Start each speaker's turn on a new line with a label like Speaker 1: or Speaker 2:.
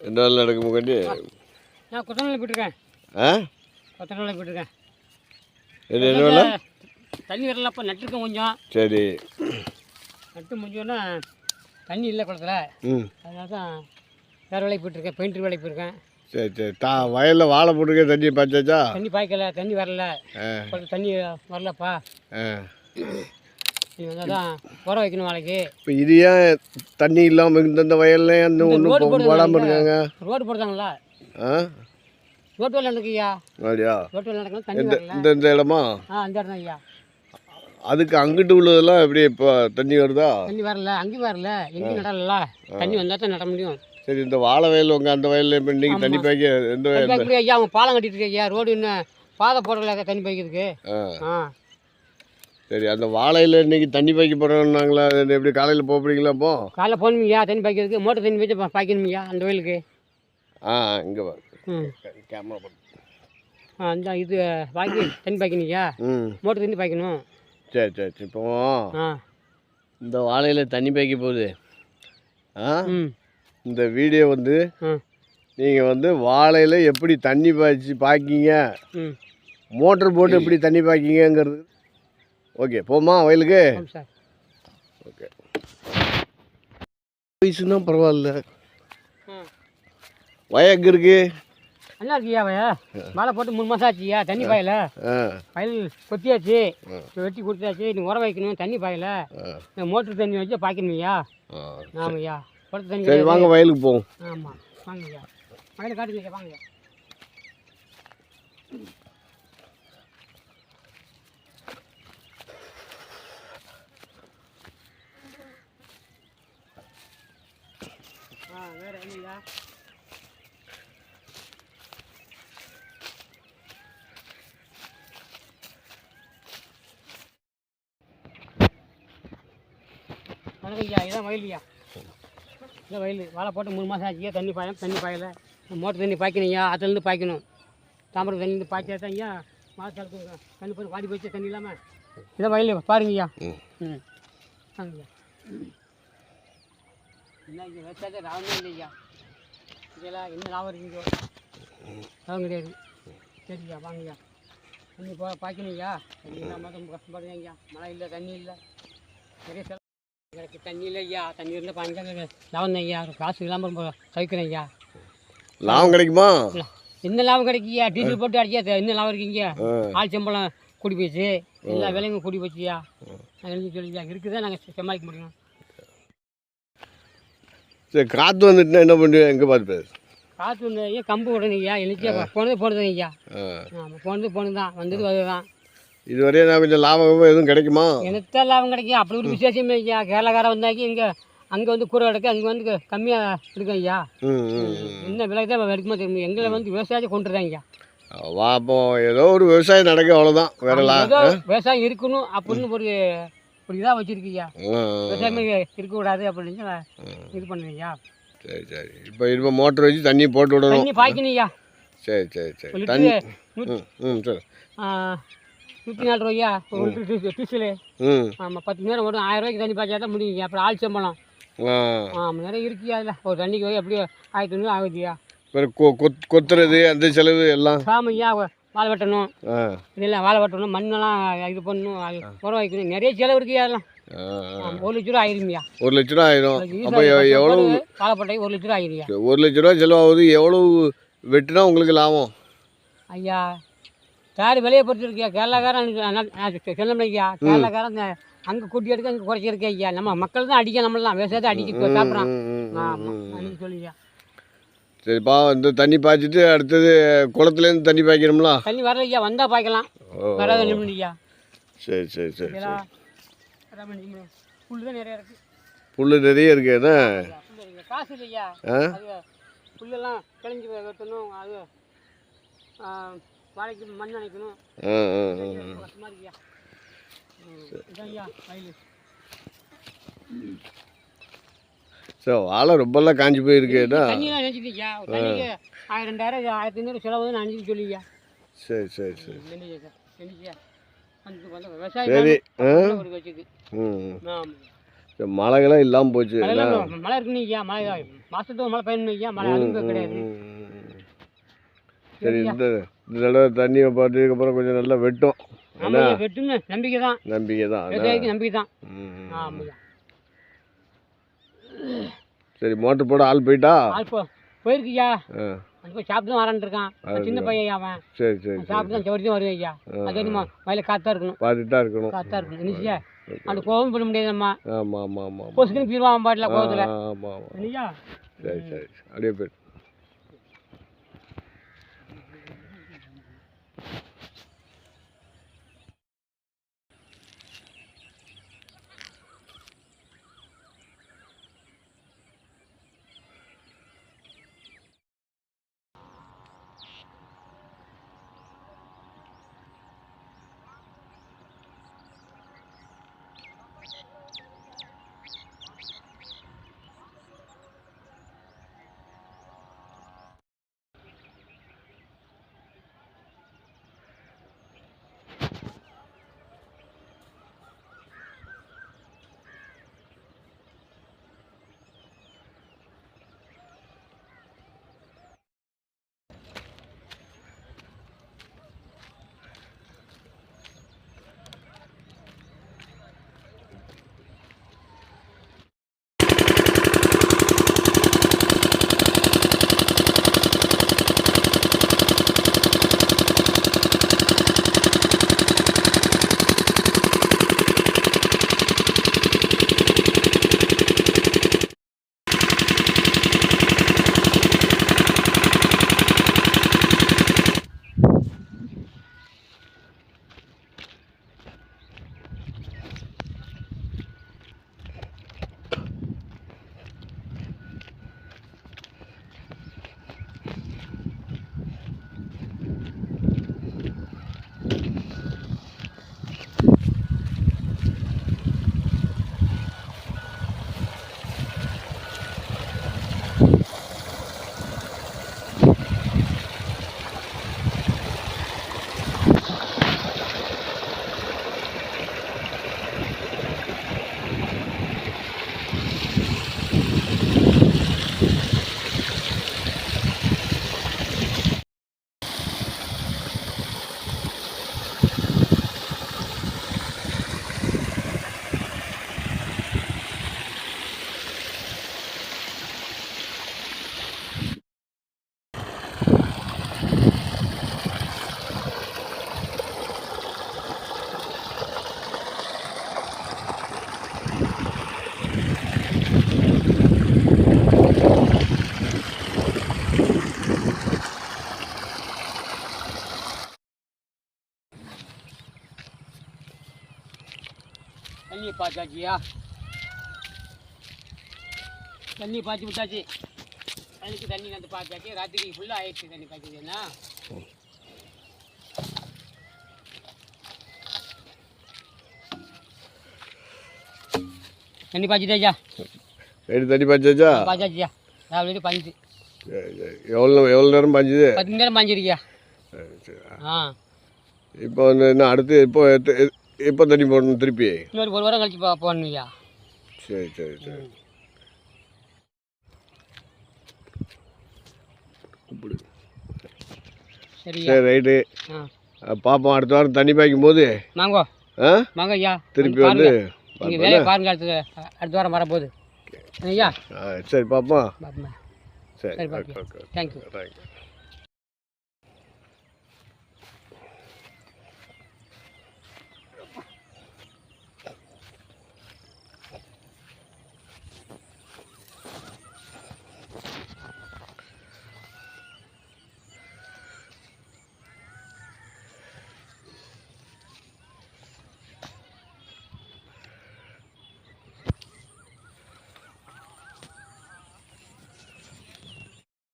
Speaker 1: ரெண்டு நாள் நடக்க முக்காண்டி
Speaker 2: நான் கொத்தமல்லி போட்டிருக்கேன்
Speaker 1: ஆ?
Speaker 2: கொத்தமல்லி போட்டிருக்கேன்
Speaker 1: என்ன என்ன வேலை?
Speaker 2: தண்ணி வரல அப்போ நட்டுருக்கேன் கொஞ்சம்.
Speaker 1: சரி.
Speaker 2: நட்டு முடிஞ்சோன்னா தண்ணி இல்லை குளத்துல.
Speaker 1: ம்.
Speaker 2: அதனால தான் வேறு வேலைக்கு போயிட்டுருக்கேன் பெயிண்டர் வேலைக்கு போயிருக்கேன்.
Speaker 1: சரி சரி. தா வயலில் வாழை போட்டுருக்க தண்ணி பாய்ச்சாச்சா?
Speaker 2: தண்ணி பாய்க்கல தண்ணி வரல. தண்ணி வரலப்பா. வந்தால் தான் வைக்கணும் நாளைக்கு.
Speaker 1: இப்போ இது ஏன் தண்ணி இல்லாமல் இந்தந்த வயல்ல
Speaker 2: ரோடு
Speaker 1: ஒன்றும் போடாமல் இருக்காங்க?
Speaker 2: ரோடு போடுறாங்களா
Speaker 1: ஆ?
Speaker 2: ரோட்டு வேலை நடக்குய்யா
Speaker 1: அப்படியா?
Speaker 2: ரோட்டு வேலை நடக்கணும் தண்ணி
Speaker 1: இந்த
Speaker 2: வரல.
Speaker 1: இந்த இந்த இடமா?
Speaker 2: ஆ அந்த இடம் ஐயா.
Speaker 1: அதுக்கு அங்கிட்டு உள்ளதெல்லாம் எப்படி இப்போ தண்ணி வருதா?
Speaker 2: தண்ணி வரல. அங்கேயும் வரல. எங்கேயும் நடல தண்ணி வந்தால் தான் நட முடியும்.
Speaker 1: சரி இந்த வாழை வயல் உங்கள் அந்த வயலில் இப்போ இன்றைக்கி தண்ணி பாய்க்க எந்த வயல்
Speaker 2: இப்படி ஐயா அவங்க பாலம் கட்டிட்டு இருக்க ஐயா ரோடு இன்னும் பாதை போடல தண்ணி பாய்க்கிறதுக்கு?
Speaker 1: ஆ.
Speaker 2: ஆ.
Speaker 1: சரி அந்த வாழையில் இன்னைக்கு தண்ணி பாய்க்க போகிறோம்னாங்களா எப்படி காலையில் போகிறீங்களா அப்போ
Speaker 2: காலைல போகணுமையா? தண்ணி பாய்க்கிறதுக்கு? மோட்டர் தண்ணி வச்சு பா- பாய்க்கணுமையா அந்த வயலுக்கு
Speaker 1: ஆ இங்கே வா. கேமரா
Speaker 2: ஆ அந்த இது பாய்க்கு தண்ணி பாய்க்கணுமையா?
Speaker 1: ம்.
Speaker 2: மோட்டர் தண்ணி பாய்க்கணும்.
Speaker 1: சரி சரி சரி இப்போ இந்த வாழையில் தண்ணி பாய்க்க போகுது. ஆ? இந்த வீடியோ வந்து நீங்கள் வந்து வாழையில் எப்படி தண்ணி பாய்ச்சி பாய்க்கிங்க?
Speaker 2: ம்.
Speaker 1: மோட்டர் போட்டு எப்படி தண்ணி பாய்க்கிங்கிறது ஓகே போமா வயலுக்கு.
Speaker 2: சார்.
Speaker 1: ஓகே. வயசுனா பரவாயில்ல. வயக்கு இருக்கு?
Speaker 2: என்ன இருக்குய்யா வய மழை போட்டு மூணு மாதம் ஆச்சுயா தண்ணி பாயல? வயல் கொத்தியாச்சு வெட்டி கொடுத்தாச்சு நீ உரம் வைக்கணும் தண்ணி பாயல. மோட்டர் தண்ணி வச்சு பாய்க்கணுமையா?
Speaker 1: ஆ.
Speaker 2: ஆமாய்யா குளத்து தண்ணி
Speaker 1: வாங்க வயலுக்கு போவோம்.
Speaker 2: ஆமாம் வாங்கய்யா. வயலை காட்டுங்க வாங்கய்யா. ஐயா இதான் வயல்லையா இல்லை வயல் வாழை போட்டு மூணு மாதம் ஆச்சு தண்ணி பாயம் தண்ணி பாயலை. மோட்டர் தண்ணி பாய்க்கணும்யா அதுலேருந்து பாய்க்கணும். தாமரை தண்ணி பாய்ச்சா தான் ஐயா மாதத்துக்கு தண்ணி போய் வாடி போச்சு தண்ணி இல்லாமல் இதான் வயல் பாருங்கய்யா
Speaker 1: ம்.
Speaker 2: ம். வாங்கய்யா என்ன இங்கே வச்சாதே லாபமே இல்லை ஐயா இதெல்லாம் என்ன லாபம் இருக்குங்கோ லாபம் கிடையாது. சரிய்யா வாங்கய்யா. தண்ணி போ பாய்க்கணும்யா தண்ணி இல்லாமல் ரொம்ப ஐயா மழை இல்லை தண்ணி இல்லை. நிறைய செலவு எனக்கு தண்ணி இல்லை ஐயா தண்ணி இருந்தால் பாய்ஞ்சா லாபம் தான் ஐயா காசு இல்லாமல் ரொம்ப தவிக்கிறேன் ஐயா
Speaker 1: லாபம் கிடைக்குமா?
Speaker 2: என்ன லாபம் கிடைக்கியா டீசல் போட்டு அடிச்சா என்ன லாபம் இருக்கீங்க. ஆள் சம்பளம் கூடி போச்சு எல்லா வேலையும் கூடி போச்சுயா நாங்கள் சொல்லியா இருக்குதான் நாங்கள் சமாளிக்க முடியும்?
Speaker 1: சரி காற்று வந்துட்டுனா என்ன பண்ணுவேன் எங்கே பார்த்து
Speaker 2: காற்று வந்து ஐயா கம்பு உடனேயா எழுச்சியா போனது போனது ஐயா ஆமாம் போனது போனது தான் வந்தது அதுதான்
Speaker 1: இதுவரையே நான் கொஞ்சம் லாபம் எதுவும் கிடைக்குமா?
Speaker 2: எனக்கு லாபம் கிடைக்கும் அப்படி ஒரு விசேஷமே ஐயா கேரளாக்காரன் வந்தாக்கி இங்கே அங்கே வந்து கூரை கிடக்கு அங்கே வந்து கம்மியாக இருக்கும் ஐயா. என்ன விலை தான் எடுக்குமா தெரியும் எங்களை வந்து விவசாயத்தை கொண்டுறாங்க ஐயா
Speaker 1: வா அப்போ ஏதோ ஒரு விவசாயம் நடக்கும் அவ்வளோதான் வேற லா
Speaker 2: ஏதோ விவசாயம் இருக்கணும் அப்படின்னு ஒரு இதாக வச்சுருக்கீங்க விவசாயமே இருக்கக்கூடாது அப்படின்னு இது பண்ணுவீங்க
Speaker 1: சரி சரி. இப்போ இப்போ மோட்டர் வச்சு தண்ணி போட்டு விடணும்.
Speaker 2: தண்ணி பாய்க்கணும்யா.
Speaker 1: சரி சரி சரி. தண்ணி ம் சரி.
Speaker 2: நூற்றி நாலு ரூபாயா ஒரு லிட்டரு டீசலு.
Speaker 1: ம்.
Speaker 2: ஆமாம் பத்து நேரம் வரும் ஆயிரம் ரூபாய்க்கு தண்ணி பாய்ச்சா தான் முடியுங்க அப்புறம் ஆள் சம்பளம். ஆமாம் நிறைய இருக்குயா அதில் ஒரு தண்ணிக்கு எப்படியோ ஆயிரத்தி ஐநூறு ஆகுதுயா?
Speaker 1: கொத்துறது அந்த செலவு எல்லாம்.
Speaker 2: சாமியா வாழை வெட்டணும்.
Speaker 1: ஆ.
Speaker 2: இதெல்லாம் வாழை வெட்டணும் மண்ணெல்லாம் இது பண்ணணும் அது உரம் வைக்கணும். நிறைய செலவு இருக்குயா அதெல்லாம். ஒரு லட்ச ரூபா ஆயிருமியா
Speaker 1: ஒரு லட்ச ரூபா ஆயிரும். அப்போ எவ்வளோ
Speaker 2: வாழைப்பட்டை ஒரு லட்ச ரூபா ஆயிருமியா
Speaker 1: ஒரு லட்ச ரூபா செலவாகுது எவ்வளவு வெட்டினா உங்களுக்கு லாபம்?
Speaker 2: ஐயா தாடி வெளியே பொறுத்து இருக்கியா கேரளாக்காரன் ஐயா கேரளாக்காரன் அங்கே கூட்டி எடுக்க அங்கே குறைச்சி இருக்கே ஐயா நம்ம மக்கள் தான் அடிக்க நம்மளாம் விவசாயத்தை அடிக்க சாப்பிட்றான்.
Speaker 1: ம், ம், ம்,
Speaker 2: ஆமாம்
Speaker 1: ம்.
Speaker 2: அன்னைக்கு சொல்லியா
Speaker 1: சரிப்பா இந்த தண்ணி பாய்ச்சிட்டு அடுத்தது குளத்துலேருந்து தண்ணி பாய்க்கணும்ல?
Speaker 2: தண்ணி வரல ஐயா வந்தால் பாய்க்கலாம் வராத நிமிடம் ஐயா
Speaker 1: சரி சரி சரி. சரி
Speaker 2: புல் தான் நிறைய இருக்குது
Speaker 1: புல் நிறைய இருக்கு என்ன?
Speaker 2: புல் இருக்கு. காசு இல்லையா புல்லெல்லாம் கிளஞ்சி வெட்டணும் அது வாழைக்கு மண் அணைக்கணும்.
Speaker 1: ஆ ஆ ஆ, ஆ.
Speaker 2: கஷ்டமாக இருக்கியா? இதான் ஐயா வயலு
Speaker 1: சரி வாழை ரொம்பலாம் காஞ்சி போயிருக்குன்னா
Speaker 2: ஆயிரம் ரெண்டாயிரம் ஆயிரத்தி ஐநூறு செலவு நினச்சிட்டு சொல்லியா?
Speaker 1: சரி சரி சரி. சரி ம்.
Speaker 2: ஆமாம்
Speaker 1: மழைகளாம் இல்லாமல் போச்சு
Speaker 2: மழை இருக்குன்னு ஐயா மழை மாசத்துக்கு மழை பெய்யணும் ஐயா மழை கிடையாது.
Speaker 1: சரி இந்த இந்த தடவை தண்ணியை பார்த்ததுக்கப்புறம் கொஞ்சம் நல்லா வெட்டும்
Speaker 2: வெட்டுன்னு நம்பிக்கை தான்.
Speaker 1: நம்பிக்கை தான்
Speaker 2: நம்பிக்கை தான்.
Speaker 1: ம். சரி மோட்டர் போட ஆள் போயிட்டா?
Speaker 2: ஆள் போ போயிருக்குய்யா
Speaker 1: ஆ.
Speaker 2: அது போய் சாப்பிட்டு தான் வரான்னு இருக்கான். சின்ன பையன் அவன்.
Speaker 1: சரி சரி
Speaker 2: சாப்பிட்டு தான் தான் வருவேன் ஐயா. அது என்னமா வயல காத்தா இருக்கணும்.
Speaker 1: பார்த்துட்டு இருக்கணும்.
Speaker 2: காத்தா இருக்கணும். என்னச்சியா அந்த கோபம் பண்ண முடியாது நம்ம.
Speaker 1: ஆமாம் ஆமாம் ஆமாம்
Speaker 2: பொசுக்குன்னு பீருவான் பாட்டில் கோபத்தில்
Speaker 1: சரி சரி அப்படியே போயிட்டு
Speaker 2: பாய்ச்சாச்சியா தண்ணி பாய்ச்சி விட்டாச்சு. தண்ணிக்கு தண்ணி வந்து பாய்ச்சாச்சு. ராத்திரிக்கு ஃபுல்லாக ஆயிடுச்சு தண்ணி பாய்ச்சது என்ன? தண்ணி பாய்ச்சிட்டாச்சா?
Speaker 1: எடுத்து தண்ணி பாய்ச்சாச்சா?
Speaker 2: பாய்ச்சாச்சியா ராவிலே
Speaker 1: சரி எவ்வளோ எவ்வளோ நேரம் பாய்ஞ்சுது?
Speaker 2: பத்து நேரம் பாஞ்சிருக்கியா
Speaker 1: சரி சரி.
Speaker 2: ஆ.
Speaker 1: இப்போ வந்து என்ன அடுத்து இப்போ எப்போ தண்ணி போடணும் திருப்பி.
Speaker 2: இன்னொரு ஒரு வாரம் கழிச்சு போ போடணும்யா
Speaker 1: சரி சரி சரி. சரி ரைட்டு. பார்ப்போம் அடுத்த வாரம் தண்ணி பாய்க்கும் போது.
Speaker 2: வாங்கோ.
Speaker 1: ஆ?
Speaker 2: ஐயா.
Speaker 1: திருப்பி வந்து
Speaker 2: நீங்கள் வேலையை பாருங்க அடுத்த அடுத்த வாரம் வரப்போகுது. ஐயா
Speaker 1: சரி பார்ப்போம்
Speaker 2: பாப்பா
Speaker 1: சரி ஓகே. Okay
Speaker 2: thank you
Speaker 1: right